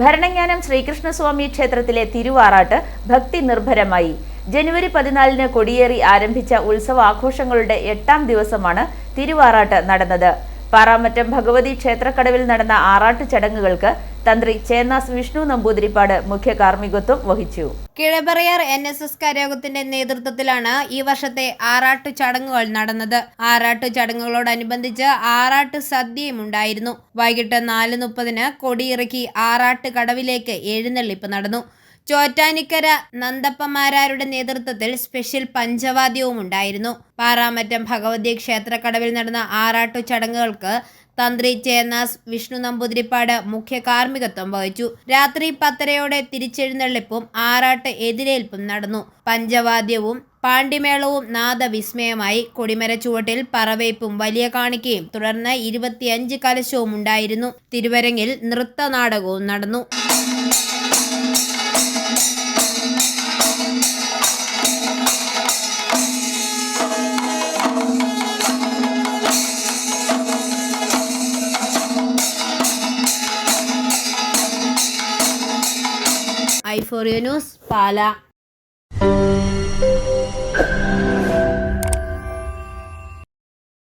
ഭരണങ്ങാനം ശ്രീകൃഷ്ണസ്വാമി ക്ഷേത്രത്തിലെ തിരുവാറാട്ട് ഭക്തി നിർഭരമായി. ജനുവരി പതിനാലിന് കൊടിയേറി ആരംഭിച്ച ഉത്സവാഘോഷങ്ങളുടെ എട്ടാം ദിവസമാണ് തിരുവാറാട്ട് നടന്നത്. പാറാമറ്റം ഭഗവതി ക്ഷേത്രക്കടവിൽ നടന്ന ആറാട്ട് ചടങ്ങുകൾക്ക് തന്ത്രി ചേന്നാസ് വിഷ്ണു നമ്പൂതിരിപ്പാട് മുഖ്യ കാർമ്മികത്വം വഹിച്ചു. കിഴബറിയാർ എൻ എസ് എസ് കരയോഗത്തിന്റെ നേതൃത്വത്തിലാണ് ഈ വർഷത്തെ ആറാട്ട് ചടങ്ങുകൾ നടന്നത്. ആറാട്ട് ചടങ്ങുകളോടനുബന്ധിച്ച് ആറാട്ട് സദ്യയും ഉണ്ടായിരുന്നു. വൈകിട്ട് നാല് മുപ്പതിന് കൊടിയിറക്കി ആറാട്ട് കടവിലേക്ക് എഴുന്നള്ളിപ്പ് നടന്നു. ചോറ്റാനിക്കര നന്ദപ്പമാരാരുടെ നേതൃത്വത്തിൽ സ്പെഷ്യൽ പഞ്ചവാദ്യവും ഉണ്ടായിരുന്നു പാറാമറ്റം ഭഗവതി ക്ഷേത്രക്കടവിൽ നടന്ന ആറാട്ടു ചടങ്ങുകൾക്ക് തന്ത്രി ചേന്നാസ് വിഷ്ണു നമ്പൂതിരിപ്പാട് മുഖ്യ കാർമ്മികത്വം വഹിച്ചു. രാത്രി പത്തരയോടെ തിരിച്ചെഴുന്നള്ളിപ്പും ആറാട്ട് എതിരേൽപ്പും നടന്നു. പഞ്ചവാദ്യവും പാണ്ടിമേളവും നാദവിസ്മയമായി. കൊടിമര ചുവട്ടിൽ പറവേപ്പും വലിയ കാണിക്കയും തുടർന്ന് ഇരുപത്തിയഞ്ച് കലശവും ഉണ്ടായിരുന്നു തിരുവരങ്ങിൽ നൃത്തനാടകവും നടന്നു. ഐഫോറിയോ ന്യൂസ് പാല